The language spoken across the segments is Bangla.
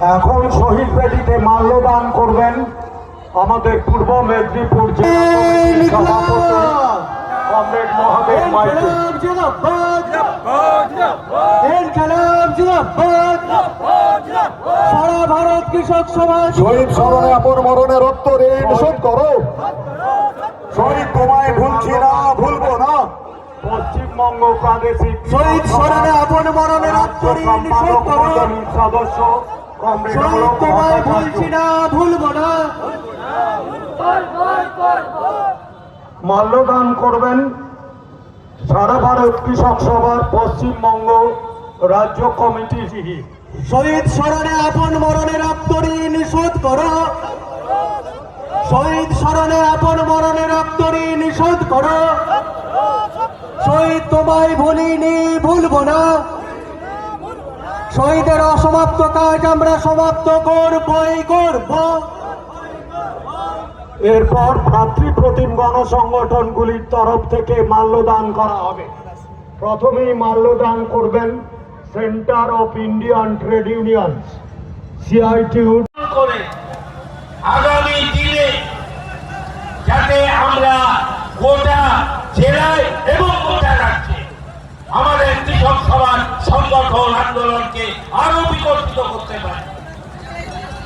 এখন শহীদ বেদিতে মাল্যদান করবেন আমাদের পূর্ব মেদিনীপুর কমরেড মহাদেব সারা ভারত কৃষক সমাজ। শহীদ স্মরণে আপন মরণে রক্ত ঋণ শোধ করো। শহীদ তোমায় ভুলছি না ভুলবো না। পশ্চিমবঙ্গ প্রাদেশিক শহীদ স্মরণে আপন মরণের আত্মঋণ নিষেধ করো। সদস্য তোমায়। ভুলছি না ভুলবো না। মাল্যদান করবেন সারা ভারত কৃষক সভার পশ্চিমবঙ্গ রাজ্য কমিটি। শহীদ স্মরণে আপন মরণের আত্মঋণ শোধ করো। শহীদ স্মরণে আপন মরণের আত্মঋণ শোধ করো। শহীদ তোমায় ভুলিনি ভুলবো না। শহীদের অসমাপ্ত কাজ আমরা সমাপ্ত করবই, করব। এরপর ভ্রাতৃপ্রতিম গণসংগঠনগুলির তরফ থেকে মাল্যদান করা হবে। প্রথমেই মাল্যদান করবেন centre of Indian trade union CITU. করে আগামী দিনে যাতে আমরা গোটা জেলায় এবং গোটা রাজ্যে আমাদের কৃষক সভার সংগঠন আন্দোলনকে আরও বিকশিত করতে পারি।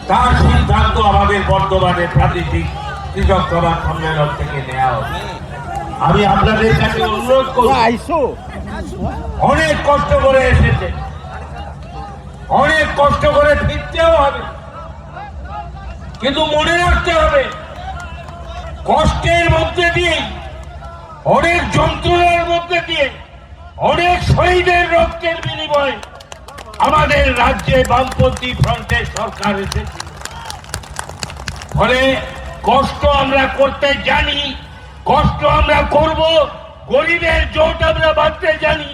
তার সিদ্ধান্ত আমাদের বর্তমানে প্রাদেশিক কৃষক সভা সম্মেলন থেকে নেওয়া হবে আমি আপনাদের কাছে অনুরোধ করি অনেক কষ্ট করে এসেছে। অনেক কষ্ট করে ফিরতেও হবে। কিন্তু মনে রাখতে হবে কষ্টের মধ্যে দিয়ে অনেক যন্ত্রণার মধ্যে দিয়ে অনেক শহীদের রক্তের বিনিময়ে আমাদের রাজ্যে বামপন্থী ফ্রন্টের সরকার এসেছে। ফলে কষ্ট আমরা করতে জানি, কষ্ট আমরা করব, গরিবের জোট আমরা বাঁধতে জানি।